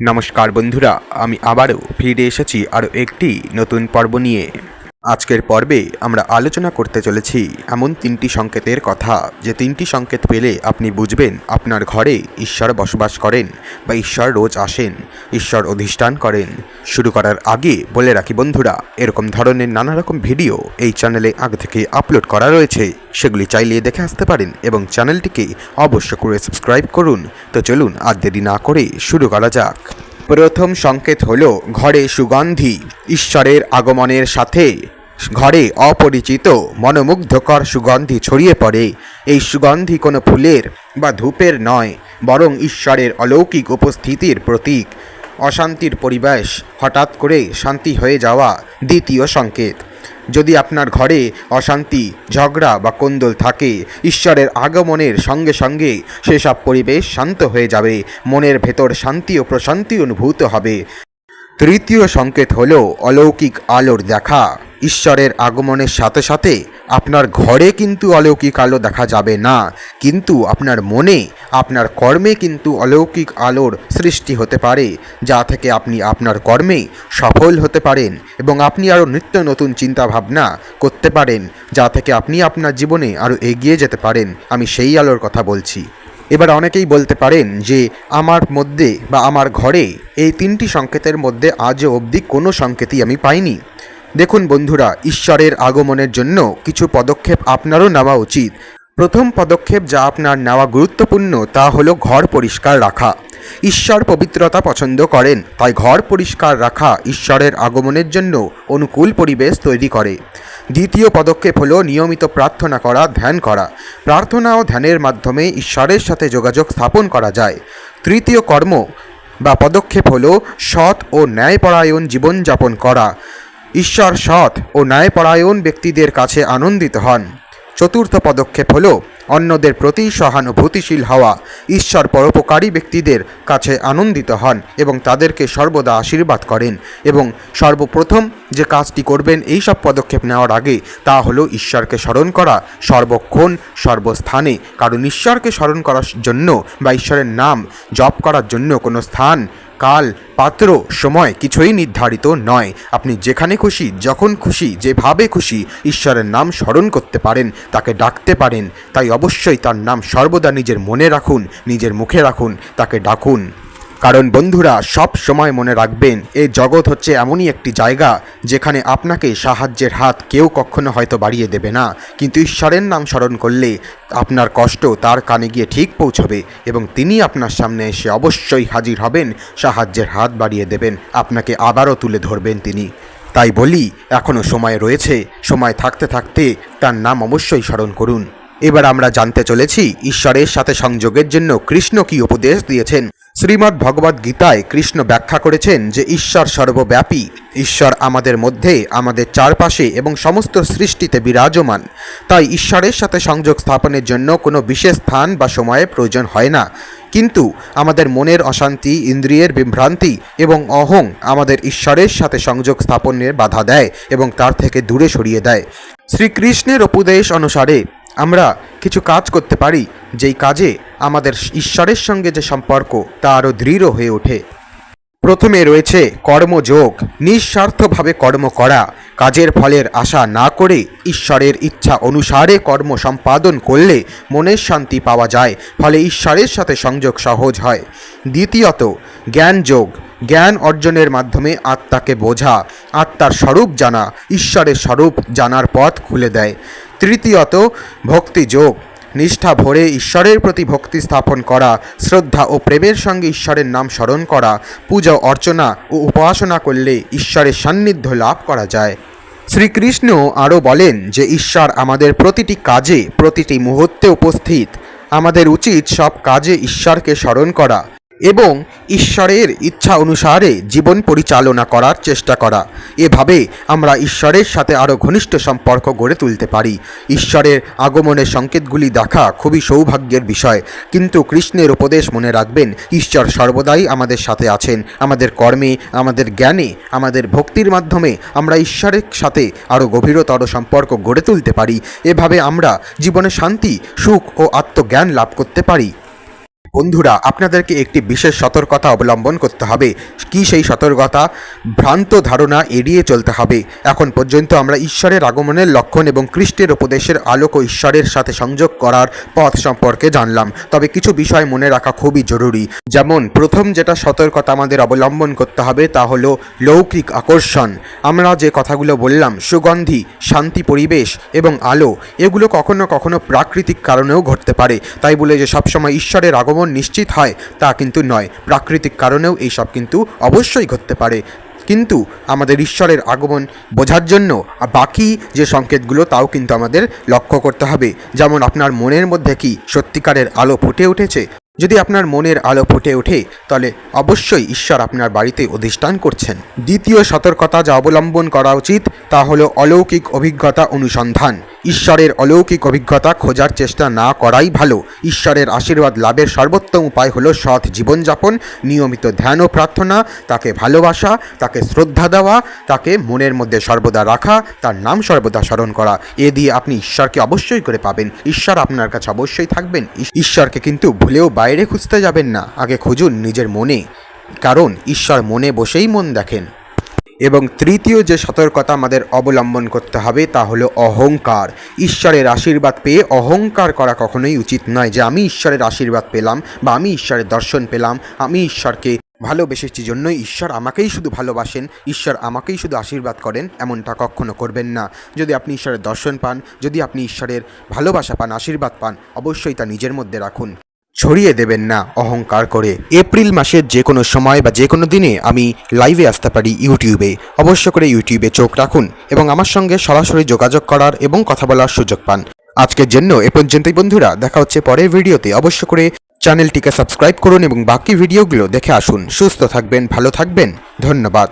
নমস্কার বন্ধুরা আমি আবারও ফিরে এসেছি আরও একটি নতুন পর্ব নিয়ে। আজকের পর্বে আমরা আলোচনা করতে চলেছি এমন তিনটি সংকেতের কথা। যে তিনটি সংকেত পেলে আপনি বুঝবেন আপনার ঘরে ঈশ্বর বসবাস করেন বা ঈশ্বর রোজ আসেন, ঈশ্বর অধিষ্ঠান করেন। শুরু করার আগে বলে রাখি বন্ধুরা, এরকম ধরনের নানা রকম ভিডিও এই চ্যানেলে আগে থেকে আপলোড করা রয়েছে। সেগুলি চাইলে দেখে আসতে পারেন এবং চ্যানেলটিকে অবশ্য করে সাবস্ক্রাইব করুন। তো চলুন আর দেরি না করে শুরু করা যাক। প্রথম সংকেত হল ঘরে সুগন্ধি, ঈশ্বরের আগমনের সাথে। ঘরে অপরিচিত, মনোমুগ্ধকর সুগন্ধি ছড়িয়ে পড়ে। এই সুগন্ধি কোনো ফুলের বা ধূপের নয়, বরং ঈশ্বরের অলৌকিক উপস্থিতির প্রতীক। অশান্তির পরিবেশ হঠাৎ করে শান্তি হয়ে যাওয়া দ্বিতীয় সংকেত। যদি আপনার ঘরে অশান্তি, ঝগড়া বা কন্দল থাকে, ঈশ্বরের আগমনের সঙ্গে সঙ্গে সেসব পরিবেশ শান্ত হয়ে যাবে, মনের ভেতর শান্তি ও প্রশান্তি অনুভূত হবে। তৃতীয় সংকেত হল অলৌকিক আলোর দেখা। ঈশ্বরের আগমনের সাথে সাথে আপনার ঘরে কিন্তু অলৌকিক আলো দেখা যাবে না, কিন্তু আপনার মনে, আপনার কর্মে কিন্তু অলৌকিক আলোর সৃষ্টি হতে পারে, যা থেকে আপনি আপনার কর্মে সফল হতে পারেন এবং আপনি আরও নিত্য নতুন চিন্তা ভাবনা করতে পারেন, যা থেকে আপনি আপনার জীবনে আরও এগিয়ে যেতে পারেন। আমি সেই আলোর কথা বলছি। এবার অনেকেই বলতে পারেন যে আমার মধ্যে বা আমার ঘরে এই তিনটি সংকেতের মধ্যে আজও অবধি কোনো সংকেতই আমি পাইনি। দেখুন বন্ধুরা, ঈশ্বরের আগমনের জন্য কিছু পদক্ষেপ আপনারও নেওয়া উচিত। প্রথম পদক্ষেপ যা আপনার নেওয়া গুরুত্বপূর্ণ তা হলো ঘর পরিষ্কার রাখা। ঈশ্বর পবিত্রতা পছন্দ করেন, তাই ঘর পরিষ্কার রাখা ঈশ্বরের আগমনের জন্য অনুকূল পরিবেশ তৈরি করে। দ্বিতীয় পদক্ষেপ হল নিয়মিত প্রার্থনা করা, ধ্যান করা। প্রার্থনা ও ধ্যানের মাধ্যমে ঈশ্বরের সাথে যোগাযোগ স্থাপন করা যায়। তৃতীয় কর্ম বা পদক্ষেপ হল সৎ ও ন্যায়পরায়ণ জীবনযাপন করা। ঈশ্বর সৎ ও ন্যায়পরায়ণ ব্যক্তিদের কাছে আনন্দিত হন। চতুর্থ পদক্ষেপ হল অন্যদের প্রতি সহানুভূতিশীল হওয়া ঈশ্বর পরোপকারী ব্যক্তিদের কাছে আনন্দিত হন এবং তাদেরকে সর্বদা আশীর্বাদ করেন এবং সর্বপ্রথম যে কাজটি করবেন এই সব পদক্ষেপ নেওয়ার আগে তা হলো ঈশ্বরকে স্মরণ করা সর্বক্ষণ, সর্বস্থানে। কারণ ঈশ্বরকে স্মরণ করার জন্য বা ঈশ্বরের নাম জপ করার জন্য কোনো স্থান, কাল, পাত্র, সময় কিছুই নির্ধারিত নয়। আপনি যেখানে খুশি, যখন খুশি, যেভাবে খুশি, ঈশ্বরের নাম স্মরণ করতে পারেন, তাকে ডাকতে পারেন। তাই অবশ্যই তার নাম সর্বদা নিজের মনে রাখুন, নিজের মুখে রাখুন, তাকে ডাকুন। কারণ বন্ধুরা, সব সময় মনে রাখবেন এই জগৎ হচ্ছে এমনই একটি জায়গা যেখানে আপনাকে সাহায্যের হাত কেউ কখনো হয়তো বাড়িয়ে দেবে না। কিন্তু ঈশ্বরের নাম স্মরণ করলে আপনার কষ্ট তার কানে গিয়ে ঠিক পৌঁছবে এবং তিনি আপনার সামনে এসে অবশ্যই হাজির হবেন, সাহায্যের হাত বাড়িয়ে দেবেন, আপনাকে আবারও তুলে ধরবেন তিনি। তাই বলি এখনও সময় রয়েছে, সময় থাকতে থাকতে তার নাম অবশ্যই স্মরণ করুন। এবার আমরা জানতে চলেছি ঈশ্বরের সাথে সংযোগের জন্য কৃষ্ণ কি উপদেশ দিয়েছেন। শ্রীমদ্ ভগবদ গীতায় কৃষ্ণ ব্যাখ্যা করেছেন যে ঈশ্বর সর্বব্যাপী, ঈশ্বর আমাদের মধ্যে, আমাদের চারপাশে এবং সমস্ত সৃষ্টিতে বিরাজমান। তাই ঈশ্বরের সাথে সংযোগ স্থাপনের জন্য কোনো বিশেষ স্থান বা সময়ের প্রয়োজন হয় না। কিন্তু আমাদের মনের অশান্তি, ইন্দ্রিয়ের বিভ্রান্তি এবং অহং আমাদের ঈশ্বরের সাথে সংযোগ স্থাপনের বাধা দেয় এবং তার থেকে দূরে সরিয়ে দেয়। শ্রীকৃষ্ণের উপদেশ অনুসারে আমরা কিছু কাজ করতে পারি, যেই কাজে আমাদের ঈশ্বরের সঙ্গে যে সম্পর্ক, তা আরও দৃঢ় হয়ে ওঠে। প্রথমে রয়েছে কর্মযোগ, নিঃস্বার্থভাবে কর্ম করা। কাজের ফলের আশা না করে ঈশ্বরের ইচ্ছা অনুসারে কর্ম সম্পাদন করলে মনের শান্তি পাওয়া যায়, ফলে ঈশ্বরের সাথে সংযোগ সহজ হয়। দ্বিতীয়ত, জ্ঞানযোগ জ্ঞান অর্জনের মাধ্যমে আত্মাকে বোঝা, আত্মার স্বরূপ জানা, ঈশ্বরের স্বরূপ জানার পথ খুলে দেয়। তৃতীয়ত ভক্তিযোগ নিষ্ঠা ভরে ঈশ্বরের প্রতি ভক্তি স্থাপন করা, শ্রদ্ধা ও প্রেমের সঙ্গে ঈশ্বরের নাম স্মরণ করা, পূজা, অর্চনা ও উপাসনা করলে ঈশ্বরের সান্নিধ্য লাভ করা যায়। শ্রীকৃষ্ণ আরও বলেন যে, ঈশ্বর আমাদের প্রতিটি কাজে, প্রতিটি মুহূর্তে উপস্থিত। আমাদের উচিত সব কাজে ঈশ্বরকে স্মরণ করা। এবং ঈশ্বরের ইচ্ছা অনুসারে জীবন পরিচালনা করার চেষ্টা করা। এভাবে আমরা ঈশ্বরের সাথে আরও ঘনিষ্ঠ সম্পর্ক গড়ে তুলতে পারি। ঈশ্বরের আগমনের সংকেতগুলি দেখা খুবই সৌভাগ্যের বিষয়। কিন্তু কৃষ্ণের উপদেশ মনে রাখবেন, ঈশ্বর সর্বদাই আমাদের সাথে আছেন। আমাদের কর্মে, আমাদের জ্ঞানে, আমাদের ভক্তির মাধ্যমে আমরা ঈশ্বরের সাথে আরও গভীরতর সম্পর্ক গড়ে তুলতে পারি। এভাবে আমরা জীবনে শান্তি, সুখ ও আত্মজ্ঞান লাভ করতে পারি। বন্ধুরা, আপনাদেরকে একটি বিশেষ সতর্কতা অবলম্বন করতে হবে। কি সেই সতর্কতা? ভ্রান্ত ধারণা এড়িয়ে চলতে হবে। এখন পর্যন্ত আমরা ঈশ্বরের আগমনের লক্ষণ এবং খ্রিস্টের উপদেশের আলোক ও ঈশ্বরের সাথে সংযোগ করার পথ সম্পর্কে জানলাম। তবে কিছু বিষয় মনে রাখা খুবই জরুরি। যেমন, প্রথম যেটা সতর্কতা আমাদের অবলম্বন করতে হবে তা হলো লৌকিক আকর্ষণ। আমরা যে কথাগুলো বললাম, সুগন্ধি, শান্তি পরিবেশ এবং আলো, এগুলো কখনো কখনো প্রাকৃতিক কারণেও ঘটতে পারে। তাই বলে যে সবসময় ঈশ্বরের আগমন নিশ্চিত হয়, তা কিন্তু নয়। প্রাকৃতিক কারণেও এইসব কিন্তু অবশ্যই ঘটতে পারে। কিন্তু আমাদের ঈশ্বরের আগমন বোঝার জন্য বাকি যে সংকেতগুলো, তাও কিন্তু আমাদের লক্ষ্য করতে হবে। যেমন আপনার মনের মধ্যে কি সত্যিকারের আলো ফুটে উঠেছে? যদি আপনার মনের আলো ফুটে ওঠে, তাহলে অবশ্যই ঈশ্বর আপনার বাড়িতে অধিষ্ঠান করছেন। দ্বিতীয় সতর্কতা যা অবলম্বন করা উচিত, তা হলো অলৌকিক অভিজ্ঞতা অনুসন্ধান। ঈশ্বরের অলৌকিক অভিজ্ঞতা খোঁজার চেষ্টা না করাই ভালো। ঈশ্বরের আশীর্বাদ লাভের সর্বোত্তম উপায় হলো সৎ জীবনযাপন, নিয়মিত ধ্যান ও প্রার্থনা, তাকে ভালোবাসা, তাকে শ্রদ্ধা দেওয়া, তাকে মনের মধ্যে সর্বদা রাখা, তার নাম সর্বদা স্মরণ করা। এ দিয়ে আপনি ঈশ্বরকে অবশ্যই করে পাবেন। ঈশ্বর আপনার কাছে অবশ্যই থাকবেন। ঈশ্বরকে কিন্তু ভুলেও বাইরে খুঁজতে যাবেন না। আগে খুঁজুন নিজের মনে। কারণ ঈশ্বর মনে বসেই মন দেখেন। এবং তৃতীয় যে সতর্কতা আমাদের অবলম্বন করতে হবে তা হলো অহংকার। ঈশ্বরের আশীর্বাদ পেয়ে অহংকার করা কখনোই উচিত নয় যে আমি ঈশ্বরের আশীর্বাদ পেলাম বা আমি ঈশ্বরের দর্শন পেলাম, আমি ঈশ্বরকে ভালোবেসেছি জন্যই ঈশ্বর আমাকেই শুধু ভালোবাসেন, ঈশ্বর আমাকেই শুধু আশীর্বাদ করেন, এমনটা কখনো করবেন না। যদি আপনি ঈশ্বরের দর্শন পান, যদি আপনি ঈশ্বরের ভালোবাসা পান, আশীর্বাদ পান, অবশ্যই তা নিজের মধ্যে রাখুন। ছড়িয়ে দেবেন না অহংকার করে। এপ্রিল মাসের যে কোনো সময় বা যে কোনো দিনে আমি লাইভে আসতে পারি ইউটিউবে। অবশ্য করে ইউটিউবে চোখ রাখুন এবং আমার সঙ্গে সরাসরি যোগাযোগ করার এবং কথা বলার সুযোগ পান। আজকের জন্য এ পর্যন্তই বন্ধুরা, দেখা হচ্ছে পরের ভিডিওতে। অবশ্য করে চ্যানেলটিকে সাবস্ক্রাইব করুন এবং বাকি ভিডিওগুলো দেখে আসুন। সুস্থ থাকবেন, ভালো থাকবেন। ধন্যবাদ।